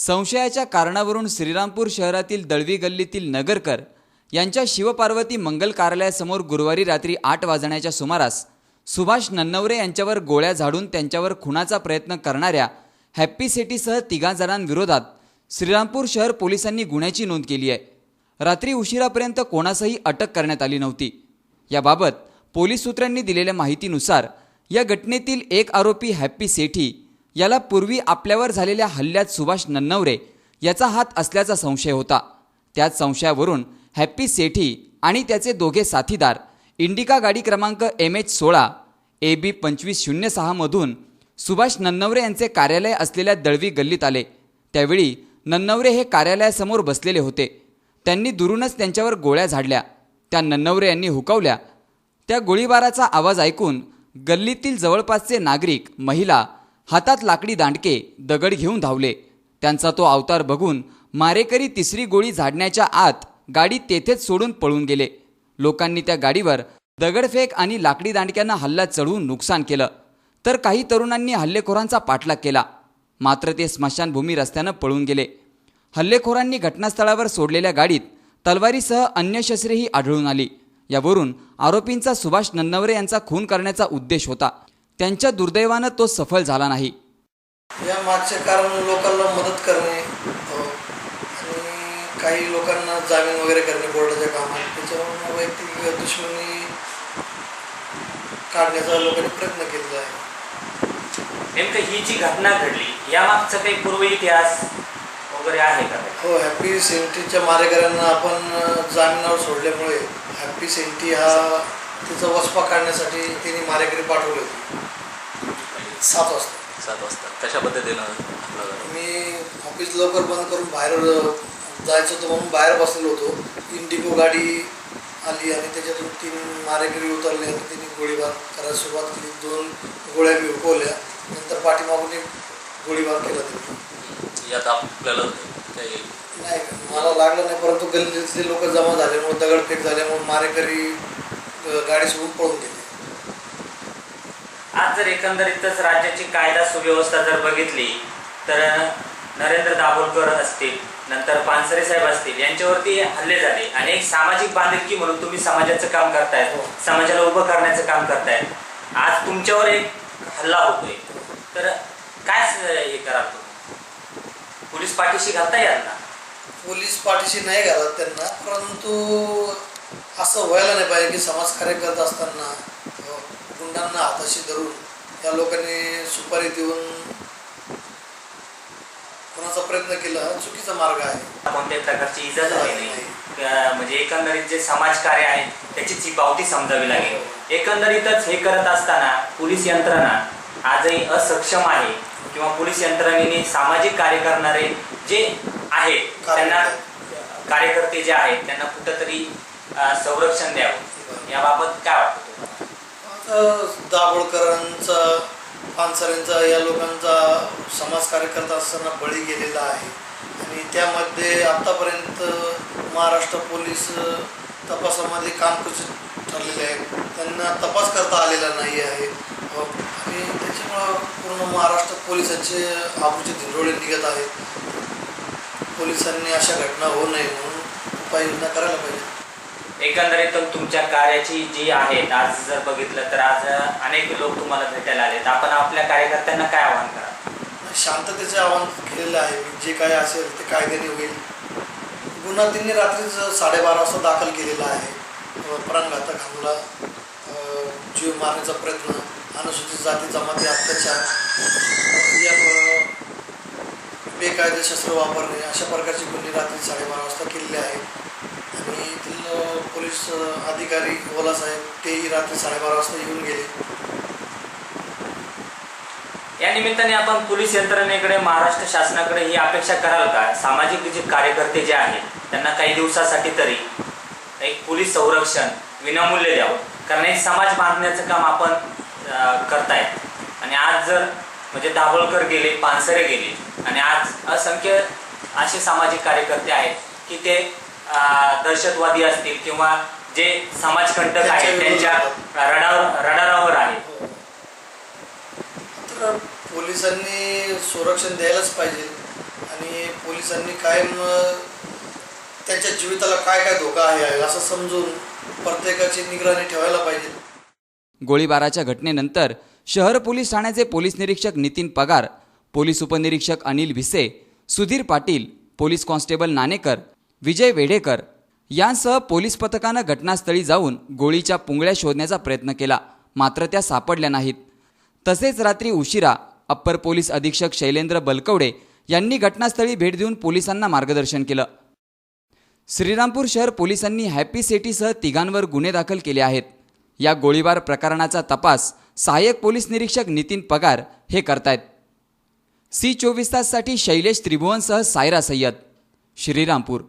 संशयाच्या कारणावरून श्रीरामपूर शहरातील दळवी गल्लीतील नगरकर यांच्या शिवपार्वती मंगल कार्यालयासमोर गुरुवारी रात्री आठ वाजण्याच्या सुमारास सुभाष नन्नवरे यांच्यावर गोळ्या झाडून त्यांच्यावर खुनाचा प्रयत्न करणाऱ्या हॅप्पी सिटीसह तिघा जणांविरोधात श्रीरामपूर शहर पोलिसांनी गुन्ह्याची नोंद केली आहे. रात्री उशिरापर्यंत कोणासही अटक करण्यात आली नव्हती. याबाबत पोलीस सूत्रांनी दिलेल्या माहितीनुसार या घटनेतील एक आरोपी हॅप्पी सेठी याला पूर्वी आपल्यावर झालेल्या हल्ल्यात सुभाष नन्नवरे याचा हात असल्याचा संशय होता. त्याच संशयावरून हॅप्पी सेठी आणि त्याचे दोघे साथीदार इंडिका गाडी क्रमांक एम एच सोळा ए बी पंचवीस शून्य सहामधून सुभाष नन्नवरे यांचे कार्यालय असलेल्या दळवी गल्लीत आले. त्यावेळी नन्नवरे हे कार्यालयासमोर बसलेले होते. त्यांनी दुरूनच त्यांच्यावर गोळ्या झाडल्या. त्या नन्नवरे यांनी हुकवल्या. त्या गोळीबाराचा आवाज ऐकून गल्लीतील जवळपासचे नागरिक महिला हातात लाकडी दांडके दगड घेऊन धावले. त्यांचा तो अवतार बघून मारेकरी तिसरी गोळी झाडण्याच्या आत गाडी तेथेच सोडून पळून गेले. लोकांनी त्या गाडीवर दगडफेक आणि लाकडी दांडक्यांना हल्ला चढवून नुकसान केलं. तर काही तरुणांनी हल्लेखोरांचा पाठलाग केला. मात्र ते स्मशानभूमी रस्त्यानं पळून गेले. हल्लेखोरांनी घटनास्थळावर सोडलेल्या गाडीत तलवारीसह अन्य शस्त्रेही आढळून आली. यावरून आरोपींचा सुभाष नन्नवरे यांचा खून करण्याचा उद्देश होता. त्यांच्या दुर्दैवानं तो सफल झाला नाही. या मागचे कारण लोकांना मदत करणे अ, आणि काही लोकांना जामीन वगैरे करणे बोर्डाच्या कामात. त्याच्यामुळे वैयक्तिक दुश्मनी काढण्याचा लोकांनी प्रयत्न केलेला आहे. नेमकं ही जी घटना घडली या मागचा काही पूर्व इतिहास वगैरे आहे का? हो हॅपी सेंटीच्या मारेकऱ्यांना आपण जामिनावर सोडल्यामुळे हॅपी सेंटी हा तिचा वचपा काढण्यासाठी तिने मारेकरी पाठवले. होते सात वाजता. सात वाजता. कशा पद्धतीनं मी ऑफिस लवकर बंद करून बाहेर जायचं होतं म्हणून बाहेर बसलेलो होतो. इंडिगो गाडी आली आणि त्याच्यातून तीन मारेकरी उतरले आणि त्यांनी गोळीबार करायला सुरुवात केली. दोन गोळ्या मी उकवल्या नंतर पाठीमागून एक गोळीबार केला त्यांनी. यात आपल्याला काही नाही मला लागलं नाही परंतु गल्लीतले लोक जमा झाल्यामुळे दगडफेक झाल्यामुळे मारेकरी गाडी सोडून पळून गेले. आज जर एकंदरीतच राज्याची कायदा सुव्यवस्था जर बघितली तर नरेंद्र दाभोलकर असतील नंतर पानसरे साहेब असतील यांच्यावरती हल्ले झाले. आणि एक सामाजिक बांधिलकी म्हणून तुम्ही समाजाचं काम करताय. हो. समाजाला उभं करण्याचं काम करताय. आज तुमच्यावर एक हल्ला होतोय. तर काय हे कराल तुम्ही? पोलीस पाठीशी घालता येईल ना पोलीस पाठीशी नाही घालत त्यांना परंतु असं व्हायला नाही पाहिजे की समाजकार्य करत असताना गुंडांना हाताशी धरून या लोकांनी सुपारी देऊन कोणाचा प्रयत्न केला हा चुकीचा मार्ग आहे. कोणत्याही प्रकारची इजा झाली नाही. म्हणजे एकंदरीत जे समाजकार्य आहे त्याची ची पावती समजावी लागेल. एकंदरीतच हे करत असताना पोलीस यंत्रणा आजही असक्षम आहे किंवा पोलीस यंत्रणेने सामाजिक कार्य करणारे जे आहेत त्यांना कार्यकर्ते जे आहेत त्यांना कुठंतरी संरक्षण द्यावं. याबाबत काय वाटतं आता दाभोळकरांचा पानसरेंचा या लोकांचा समाज कार्यकर्ता असताना बळी गेलेला आहे. आणि त्यामध्ये आत्तापर्यंत महाराष्ट्र पोलीस तपासामध्ये काम कसे ठरलेले आहेत त्यांना तपास करता आलेला नाही आहे. आणि त्याच्यामुळं पूर्ण महाराष्ट्र पोलिसांचे आबूचे धिंडोळे निघत आहेत. पोलिसांनी अशा घटना होऊ नये म्हणून उपाययोजना करायला पाहिजे. एकंदरीत तुमच्या कार्याची जी आहे आज जर बघितलं तर आज अनेक लोक तुम्हाला भेटायला आलेत. आपण आपल्या कार्यकर्त्यांना काय आवाहन करा शांततेचे आवाहन केलेलं आहे. जे काय असेल ते कायद्याने होईल. गुन्हा त्यांनी रात्रीच साडेबारा वाजता दाखल केलेला आहे. प्राणघातक हमला जीव मारण्याचा प्रयत्न अनुसूचित जाती जमाती अत्याचार या बेकायदे शस्त्र वापरणे अशा प्रकारचे गुन्हे रात्री साडेबारा वाजता केलेले आहेत. आणि तिथलं पोलीस अधिकारी ओला साहेब तेही रात्री साडेबारा वाजता येऊन गेले. या निमित्ताने आपण पोलीस यंत्रणेकडे महाराष्ट्र शासनाकडे ही अपेक्षा कराल का? सामाजिक जे कार्यकर्ते जे आहेत त्यांना काही दिवसासाठी तरी एक पोलीस संरक्षण विनामूल्य द्यावं. कारण एक समाज बांधण्याचं काम आपण अं, करतायत. आणि आज जर म्हणजे दाभोळकर गेले पानसरे गेले आणि आज असंख्य असे सामाजिक कार्यकर्ते आहेत की ते दहशतवादी असतील किंवा जे समाजकंटक आहेत त्यांच्या रडावर रडारावर आहेत. तर पोलिसांनी संरक्षण द्यायलाच पाहिजे. आणि पोलिसांनी कायम त्यांच्या जीविताला काय काय धोका आहे असं समजून प्रत्येकाची निगराणी ठेवायला पाहिजे. गोळीबाराच्या घटनेनंतर शहर पोलीस ठाण्याचे पोलीस निरीक्षक नितीन पगार पोलीस उपनिरीक्षक अनिल भिसे सुधीर पाटील पोलीस कॉन्स्टेबल नाणेकर विजय वेढेकर यांसह पोलीस पथकानं घटनास्थळी जाऊन गोळीच्या पुंगळ्या शोधण्याचा प्रयत्न केला. मात्र त्या सापडल्या नाहीत. तसेच रात्री उशिरा अप्पर पोलीस अधीक्षक शैलेंद्र बलकवडे यांनी घटनास्थळी भेट देऊन पोलिसांना मार्गदर्शन केलं. श्रीरामपूर शहर पोलिसांनी हॅपी सिटीसह तिघांवर गुन्हे दाखल केले आहेत. या गोळीबार प्रकरणाचा तपास सहाय्यक पोलीस निरीक्षक नितीन पगार हे करतायत. सी चोवीस ताससाठी शैलेश त्रिभुवनसह सायरा सय्यद. श्रीरामपूर.